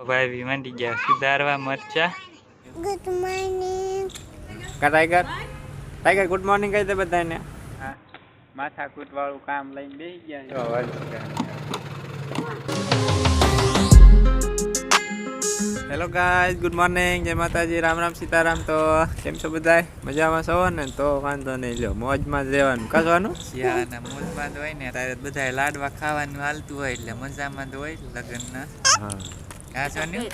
ભાઈ મંડી ગયા સુધારવા મરચા ગુડ મોર્નિંગ કા ટાઈગર ટાઈગર ગુડ મોર્નિંગ કહી દે બધાને હા માથાકૂટ વાળું કામ લઈને બેસી ગયા હેલો ગાઈઝ ગુડ મોર્નિંગ જય માતાજી રામ રામ સીતારામ તો કેમ છો બધાય મજામાં છો ને તો વાંધો નહીં લ્યો મોજમાં જ રહેવાનું કસવાનું શિયાળાના મોજમાં તો હોય ને ત્યારે બધા લાડવા ખાવાનું હાલતું હોય એટલે મજામાં તો હોય લગ્નના હા આ સોન્યું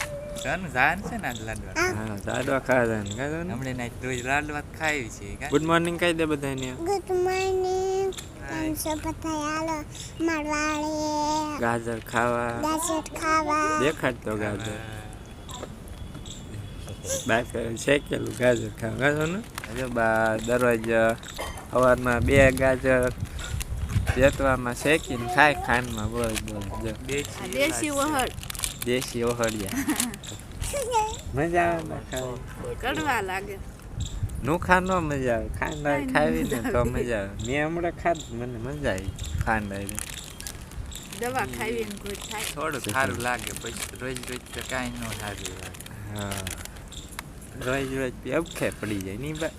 સોનું જાન છે ને લાડવા? હા. સાડવા ખાધા ને? કાઢો ને ના રોજ લાડવા ખાવી છે ગુડ મોર્નિંગ કહી દે બધાને. Good morning Hi. કેમ આલો મારવાડે ગાજર ખાવા. ગાજર ખાવા. દેખાડતો ગાજર. બાય કરે શેકેલું ગાજર ખાવા. ગાજર ને? જો બા દરરોજ સવારમાં બે ગાજર. જેતવામાં શેકીને ખાય ખાંડમાં બોલ બોલ જો. દેશી દેશી વહળ. દેશી ઓહળિયા. મજા આવે કડવા લાગે. ન મજા આવે. ખાંડ ખાવી ને તો મજા આવે. મેં હમણાં ખાધ મને મજા આવી ખાંડ આવી. દવા ખાવી ને કોઈ થાય. થોડું સારું લાગે પછી રોજ રોજ તો કાંઈ ન સારું લાગે. હા. રોજ રોજ અબખે પડી જાય નહીં બા.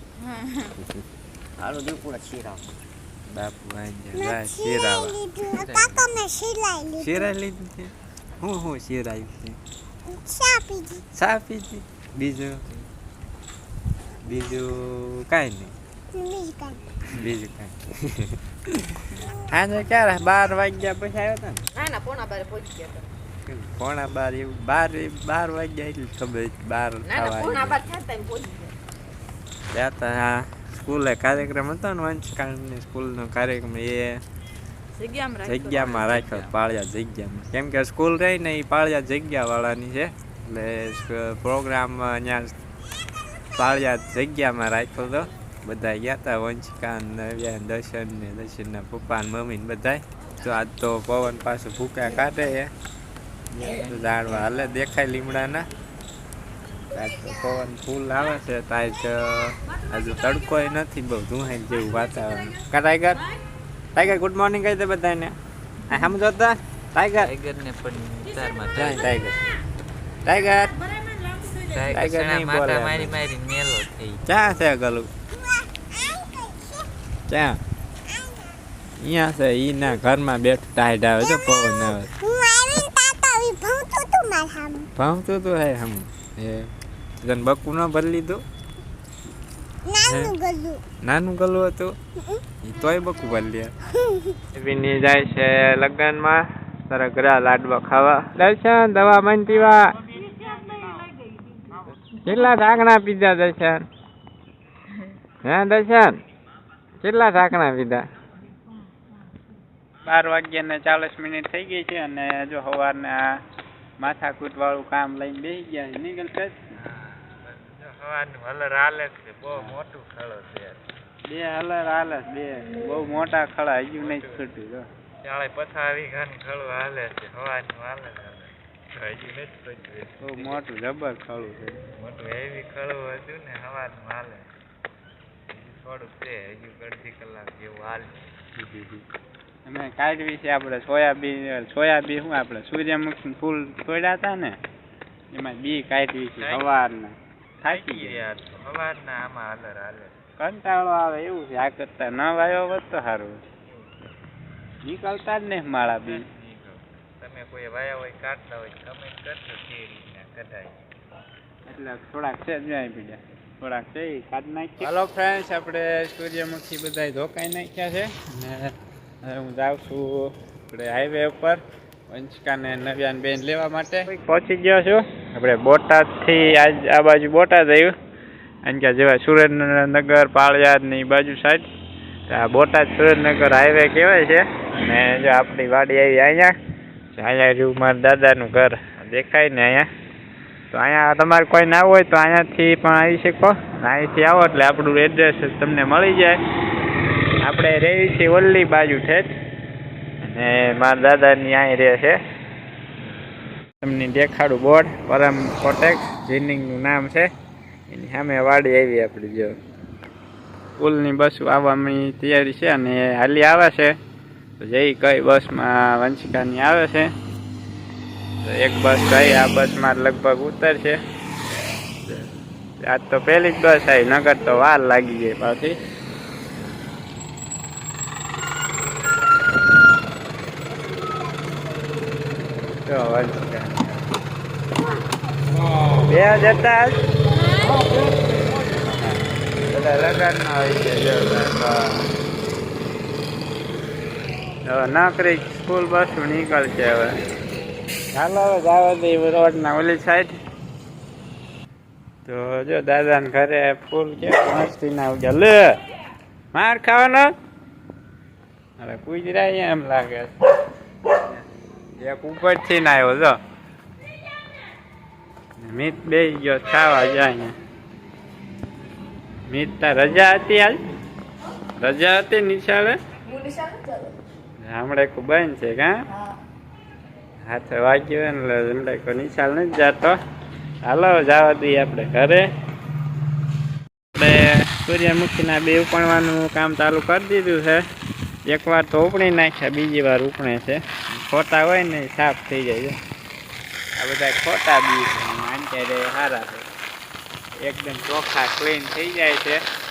હાલો દીપુડા શીરા બાપુ આઈ મેં જાય શેરાવા. લીધું. કાકા મેં સિલાઈ લીધું. શેરાઈ લીધું હું હું શેરાયું છે? ચા પીધી બીજું? બીજું કાંઈ નહીં. બીજું કાંઈ આજે ક્યારે? બાર વાગ્યા પછી આવ્યો હતા ને? ના ના પોણા બાર પહોંચી ગયા હતા. પોણા બાર એવું? બાર બાર વાગ્યા એટલે ખબર બાર ત્યાં ના પોણા બાર થયા પહોંચી ગયા. ગયા હતા હા. સ્કૂલે કાર્યક્રમ હતો ને વંશકાળની સ્કૂલનો કાર્યક્રમ એ જગ્યામાં રાખ્યો પાળિયા જગ્યામાં કેમ કે સ્કૂલ રહી ને એ પાળિયા જગ્યા વાળાની છે, એટલે પ્રોગ્રામ અહીંયા પાળિયા જગ્યામાં રાખ્યો હતો બધા ગયા હતા વંશિકા નવ્યા દર્શન ને દર્શનના પપ્પા ને મમ્મી ને બધા તો આજ તો પવન પાછું ભૂકા કાઢે છે. ઝાડવા હાલે દેખાય લીમડાના પવન ફૂલ આવે છે તાજ હજુ તડકોય નથી બહુ ધુહાઈ જેવું વાતાવરણ. કા ટાઈગર ટાઈગર ગુડ મોર્નિંગ કહી દે બધાને. આ સામે જોતા? ટાઈગર ટાઈગર ને પણ થાય ટાઈગર ટાઈગર ટાઈગર નહીં માથા બોલે. મારી મારી મેલો થઈ. ક્યાં છે ગલુ? ક્યાં? અહીંયા છે ઈ ના ઘરમાં બેઠું ટાઈટ આવે છે પવન આવે ભાવતું તો હે હમ. એ તને બકુ ન ભરી લીધું? નાનું ગલું. હતું? એ તોય બકુ ભરી વિની જાય છે લગ્નમાં. માં ઘરે લાડવા ખાવા. દર્શન દવા મન પીવા. કેટલા ઢાંકણા પીધા દર્શન? હે દર્શન? કેટલા ઢાંકણા પીધા? બાર વાગ્યા ને ચાલીસ મિનિટ થઈ ગઈ છે અને જો સવારના માથાકૂટ વાળું કામ લઈને બેસી ગયા. છે નીકળ હવાનું હલર હાલે છે. બહુ મોટું ખળો છે બે હલર હાલે બે. બહુ મોટા ખડા હજુ નહીં છૂટ્યું જો. ચાલે પથારી ઘન ખળું હાલે છે. હવાનું હાલે હાલે. હજુ નથી પહોંચ્યું બહુ મોટું જબર ખડું છે. મોટું હેવી ખળું હતું ને હવાનું હાલે થોડુંક છે. હજુ અડધી કલાક જેવું હાલે. અમે કાઢવી છે આપણે સોયાબીન સોયાબીન શું આપણે? સૂર્યમુખી ફૂલ તોડ્યા હતા ને? એમાં બી કાઢવી છે સવારના થાકી ગયા અવાજ ના આમાં હાલર હાલે. કંટાળો આવે એવું છે આ કરતા ન વાયો હોત તો સારું. નીકળતા જ નહીં માળા બી. તમે કોઈ વાયા હોય કાઢતા હોય કમેન્ટ કરજો કે રીતના કઢાય. એટલે થોડાક છે જ જાય બીજા થોડાક છે એ કાઢ નાખી હલો ફ્રેન્ડ્સ આપણે સૂર્યમુખી બધા ધોકાઈ નાખ્યા છે. ને હવે હું જાઉં છું આપણે હાઈવે ઉપર. વંશિકાને નવ્યાન બેન લેવા માટે. પહોંચી ગયો છું. આપણે બોટાદથી આજ આ બાજુ બોટાદ આવ્યું. અને કે જેવા સુરેન્દ્રનગર પાળિયાદની બાજુ સાઈડ. આ બોટાદ સુરેન્દ્રનગર હાઈવે કહેવાય છે. અને જો આપણી વાડી આવી અહીંયા. અહીંયા રહ્યું મારા દાદાનું ઘર. દેખાય ને અહીંયા. તો અહીંયા તમારે કોઈ ના હોય તો અહીંયાથી પણ આવી શકો. અહીંથી આવો એટલે આપણું એડ્રેસ તમને મળી જાય. આપણે રહી છીએ ઓલ્લી બાજુ ઠેઠ. અને મારા દાદાની અહીં રહે છે. તમને દેખાડું બોર્ડ, પરમ કોટેક જીનિંગનું નામ છે. એની સામે વાડી આવી આપણી જો. સ્કૂલની બસ આવવાની તૈયારી છે અને હાલી આવે છે. તો જઈ કઈ બસમાં વંશિકાની આવે છે. તો એક બસ ગઈ આ બસમાં લગભગ ઉતરશે આજ તો પહેલી જ બસ આવી નગર તો વાર લાગી જાય પાછી. જો વંશકા. બે જતા લગન છે નોકરી સ્કૂલ બસ નીકળશે હવે. ચાલો હવે જવા દઈએ રોડના ઓલી સાઈડ તો જો દાદાને ઘરે ફૂલ કે મસ્તી ના ઉગ્યા લે માર ખાવાનો? અરે કુજરાય એમ લાગે છે. એક ઉપરથી ના આવ્યો જો. મીત બે ગયો ખાવા જાય મિત તા રજા હતી આજ રજા હતી નિશાળે? હમણાં એક બંધ છે કા હાથે વાગ્યો એટલે હમણાં કોઈ નિશાળ નથી જાતો. હાલો જવા દઈએ આપણે ઘરે. આપણે સૂર્યમુખીના બે ઉપણવાનું કામ ચાલુ કરી દીધું છે. એકવાર તો ઉપણી નાખ્યા બીજી વાર ઉપણે છે. ખોટા હોય ને, સાફ થઈ જાય છે. આ બધા ખોટા બી છે. અત્યારે સારા છે. એકદમ ચોખ્ખા ક્લીન થઈ જાય છે.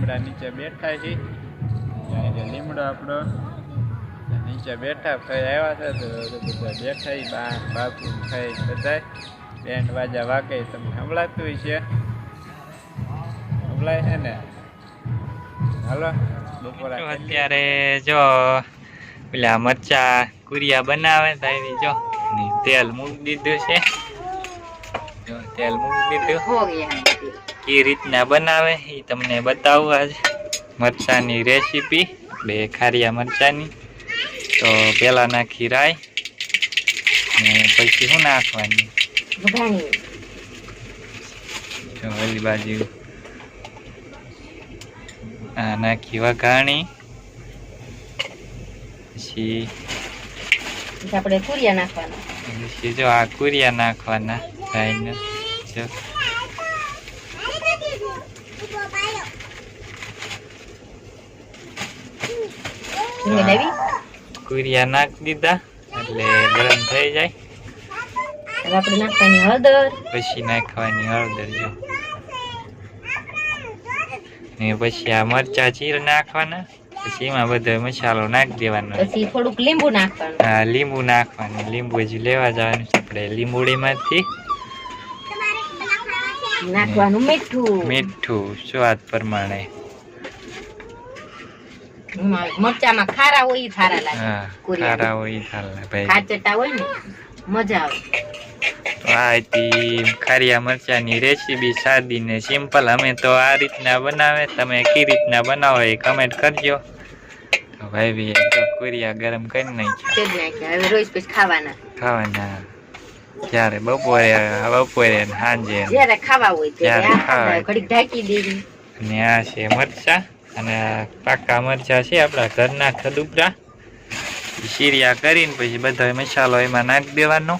લીમડા નીચે બેઠા છે ત્યાં જે લીમડો આપણો નીચે બેઠા ફઈ આવ્યા છે તો બધા બેઠા બા બાપુ ખાઈ બધા બેન્ડ વાજા વાગે તમને સંભળાતું છે સંભળાય છે ને? હાલો બપોરા અત્યારે જો પેલા મરચા કુરિયા બનાવે તો જો તેલ મૂકી દીધું છે. જો તેલ મૂકી દીધું. એ રીતના બનાવે એ તમને બતાવું આજે. મરચાંની રેસીપી બે ખારિયા મરચાંની. તો પેલા નાખી રાય ને પછી શું નાખવાની? જો ઓલી બાજુ. આ નાખી વઘાણી. પછી આપણે કુરિયા નાખવાના. પછી જો આ કુરિયા નાખવાના ગાયને જો ધીમે લેવી કુરિયા નાખી દીધા એટલે ગરમ થઈ જાય હવે આપણે નાખવાની હળદર પછી નાખવાની હળદર જો ને પછી આ મરચા ચીર નાખવાના પછી એમાં બધો મસાલો નાખી દેવાનો પછી થોડુંક લીંબુ નાખવાનું હા લીંબુ નાખવાનું લીંબુ હજી લેવા જવાનું છે આપણે લીંબુડીમાંથી નાખવાનું મીઠું મીઠું સ્વાદ પ્રમાણે મરચામાં ખારા હોય ઈ સારા લાગે. ખારા હોય ચાલે ભાઈ. ખાચટા હોય ને મજા આવે. તો આ ખારિયા મરચાની રેસીપી સાદી ને સિમ્પલ. અમે તો આ રીતના બનાવે તમે કઈ રીતના બનાવો એ કમેન્ટ કરજો. ભાઈ ભી કુરિયા ગરમ કરી નાખ્યા. હવે રોજ પછી ખાવાના. ખાવાના. ત્યારે બપોરે બપોરે સાંજે જ્યારે ખાવા હોય ત્યારે ઘડીક ઢાંકી દેવી. ને આ છે મરચા. અને પાકા મરચા છે આપણા ઘરના ખદુપરા. શીરિયા કરીને પછી બધો મસાલો એમાં નાખી દેવાનો.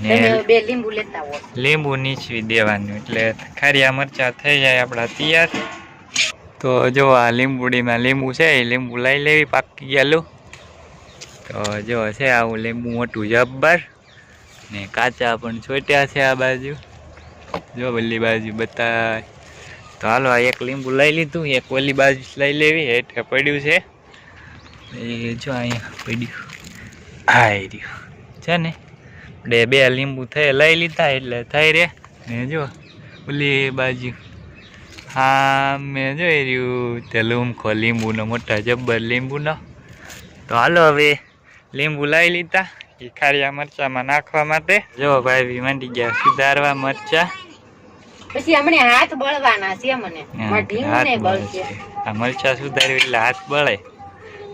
ને બે લીંબુ લેતા હો લીંબુ નીચવી દેવાનું એટલે ખારિયા મરચા થઈ જાય આપણા તૈયાર. તો જો આ લીંબુડીમાં લીંબુ છે એ લીંબુ લઈ લેવી પાકી ગયેલું તો જો છે આવું લીંબુ મોટું જબ્બર. ને કાચા પણ છોટ્યા છે આ બાજુ. જો બલ્લી બાજુ બતા તો હાલો, આ એક લીંબુ લઈ લીધું, એક ઓલી બાજુ લઈ લેવી, હેઠે પડ્યું છે. એ જો અહીંયા પડ્યું. હા રહ્યું. છે ને? બે બે લીંબુ થઈ લઈ લીધા એટલે થઈ રે ને જો, ઓલી બાજુ. હા, મેં જોઈ રહ્યું, તે લૂમખો લીંબુનો, મોટા જબ્બર લીંબુનો. તો હાલો હવે લીંબુ લઈ લીધા એ ખારિયા મરચામાં નાખવા માટે. જો ભાઈ માંડી ગયા, સુધારવા મરચા. પછી હમણાં હાથ બળવાના છે મને મારે ઢીંગું હાથ નહીં બળે બળશે આ મરચા સુધાર્યું એટલે હાથ બળે.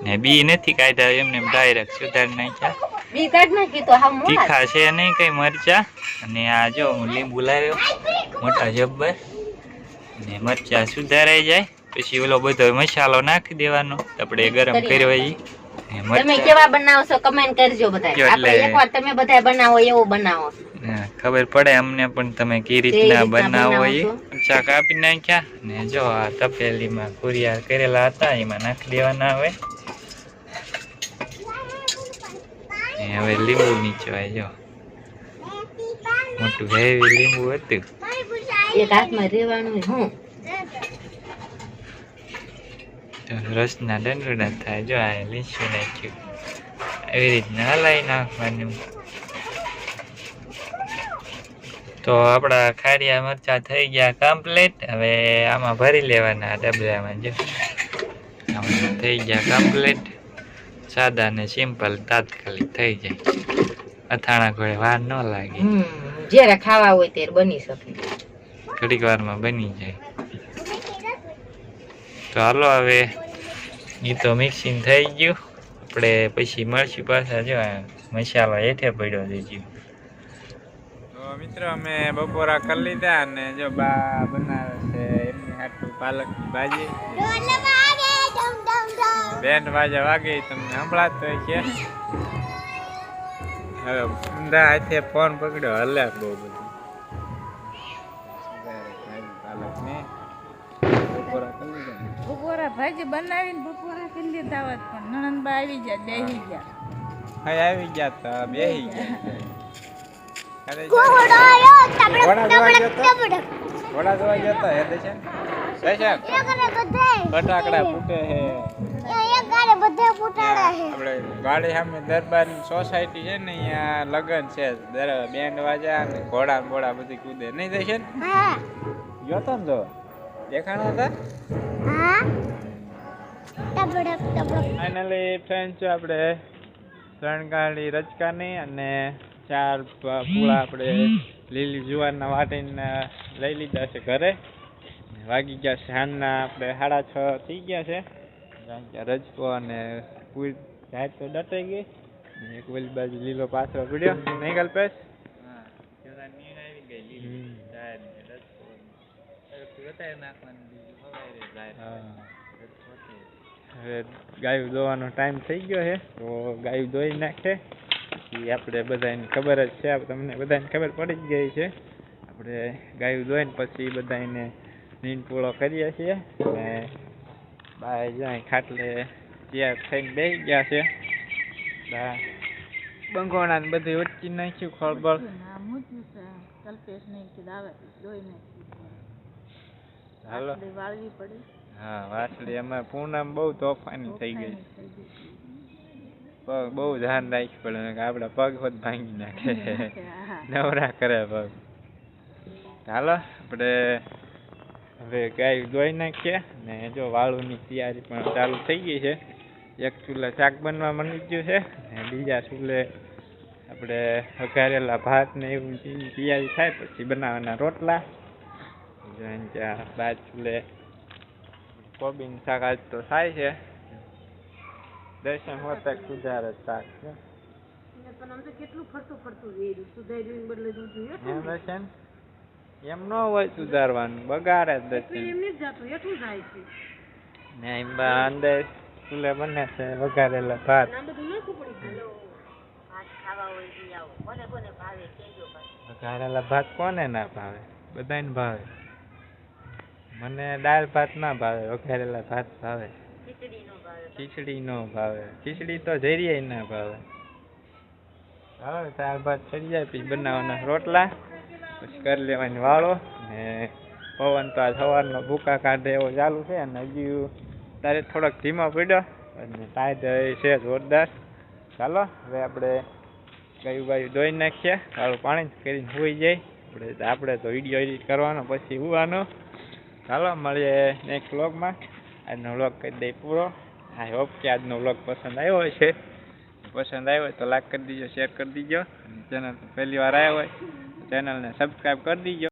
ને બી નથી કાઢ્યા એમને ડાયરેક્ટ સુધારી નાખ્યા. બી કાઢ નાખી તો હાવ તીખા છે. નહીં કઈ મરચા. અને આ જો હું લીંબુ લાવ્યો. મોટા જબ્બર. ને મરચા સુધારાઈ જાય. પછી ઓલો બધો મસાલો નાખી દેવાનો. આપણે ગરમ કર્યો એ તમે કેવા બનાવશો કમેન્ટ કરજો બધા એટલે- આપણે એકવાર તમે બધા બનાવો એવું બનાવો. ખબર પડે અમને પણ તમે કઈ રીતના બનાવો એ. કાપી નાખ્યા ને જો આ તપેલીમાં કુરિયા કરેલા હતા એમાં નાખી દેવાના હવે. હવે લીંબુ નીચવાય જો. મોટું હેવી લીંબુ હતું. એક હાથમાં રહેવાનું હું? રસના દંડોડા થાય જો આ લીસું નાખ્યું. એવી રીતના હલાવી નાખવાનું. તો આપણા ખારિયા મરચા થઈ ગયા કમ્પ્લીટ હવે આમાં ભરી લેવાના ડબલામાં જો. આમાં થઈ ગયા કમ્પ્લીટ સાદા ને સિમ્પલ તાત્કાલિક થઈ જાય. અથાણા કોઈ વાર ન લાગે. જ્યારે ખાવા હોય ત્યારે બની શકે. ઘડીક વારમાં બની જાય. તો હાલો હવે એ તો મિક્સિંગ થઈ ગયું. આપણે પછી મળશું પાછા જો મસાલો હેઠે પડ્યો દેજો મિત્રો અમે બપોરા કરી લીધા અને જો બા બનાવે છે એમની હાટું પાલકની ભાજી. બેન્ડ વાજા વાગે તમને સંભળાતો છે હવે ઊંધા હાથે ફોન પકડ્યો હલે બહુ બધું. બપોરા કરી બપોરા ભાજી બનાવીને બપોરા કરી લીધા હોત પણ નણંદબા આવી ગયા બેસી ગયા. હા આવી ગયા તો બેહી ગયા. ઘોડો આયો તબડક તબડક ઘોડા જોવા હે એકને બધે ફટાકડા ફૂટે. હે આપણે ગાડી સામે દરબારની સોસાયટી છે ને અહીંયા લગન છે. દર બેન્ડ વાજા અને ઘોડા બોડા બધી કૂદે. નહીં દેશે હા. ગયો તો ને જો દેખાણા હતા? ફાઇનલી ફ્રેન્ડ છે આપણે ત્રણ રચકાની અને ચાર પૂળા આપણે લીલી જુવારના વાટીને લઈ લીધા છે ઘરે. વાગી ગયા છે સાંજના આપણે સાડા છ થઈ ગયા છે. રજકો અને પૂર જાય તો દટાઈ ગઈ. એક ઓલી બાજુ લીલો પાથરો પીડ્યો. નહીં કલ્પેશ. હવે ગાયું દોવાનો ટાઈમ થઈ ગયો છે. તો ગાયું દોઈ નાખે. પછી આપણે બધાને ખબર જ છે તમને બધાને ખબર પડી જ ગઈ છે. આપણે ગાયું દોઈને પછી બધાને નીંદ પૂળો કરીએ છીએ. અને બાય જાય ખાટલે તૈયાર થઈને બેસી ગયા છે. બંગોણા ને બધું વચ્ચી નાખ્યું ખળબળ હાલો. હા વાસળી અમે પૂનમ બહુ તોફાની થઈ ગઈ. થઈ ગઈ. પગ બહુ ધ્યાન રાખી પડે આપણા પગ હોત ભાંગી નાખે. નવરા કરે પગ. હાલો આપણે હવે ગાય દોઈ નાખીએ ને જો વાળુની તૈયારી પણ ચાલુ થઈ ગઈ છે. એક ચૂલે શાક બનવા માંડી ગયું છે ને બીજા ચૂલે આપણે વઘારેલા ભાત ને એવું તૈયારી થાય પછી બનાવવાના રોટલા. ત્યાં બાદ ચૂલે કોબીનું શાક આજ તો થાય છે. દર્શન હોતા સુધારે શાક છે એમ દર્શન એમ ન હોય સુધારવાનું બગાડે જ દર્શન ને એમ અંદર ચૂલે બને છે વઘારેલા ભાત. વઘારેલા ભાત કોને ના ભાવે? બધાને ભાવે. મને દાળ ભાત ના ભાવે વઘારેલા ભાત ભાવે. ખીચડી નો ભાવે. ખીચડી તો જરીએ ના ભાવે. હવે દાળ ભાત ચડી જાય, પછી બનાવવાના રોટલા, પછી કરી લેવાની વાળો, ને પવન તો આ સવારનો ભૂકા કાઢે એવો ચાલુ છે, અને હજી તારે થોડોક ધીમો પડ્યો, અને ટાઈટ છે જોરદાર. ચાલો, હવે આપણે ગાયું ગાયું ધોઈ નાખીએ સારું પાણી કરીને સુઈ જાય. આપણે આપણે તો વીડિયો એડિટ કરવાનો, પછી હોવાનો. ચાલો, મળીએ નેક્સ્ટ વ્લોગમાં આજનો વ્લોગ કરી દઈ પૂરો. આઈ હોપ કે આજનો વ્લોગ પસંદ આવ્યો છે? પસંદ આવ્યો તો લાઈક કરી દીજો શેર કરી દીજો. ચેનલ પહેલી વાર આવ્યો હોય ચેનલને સબસ્ક્રાઈબ કરી દીજો.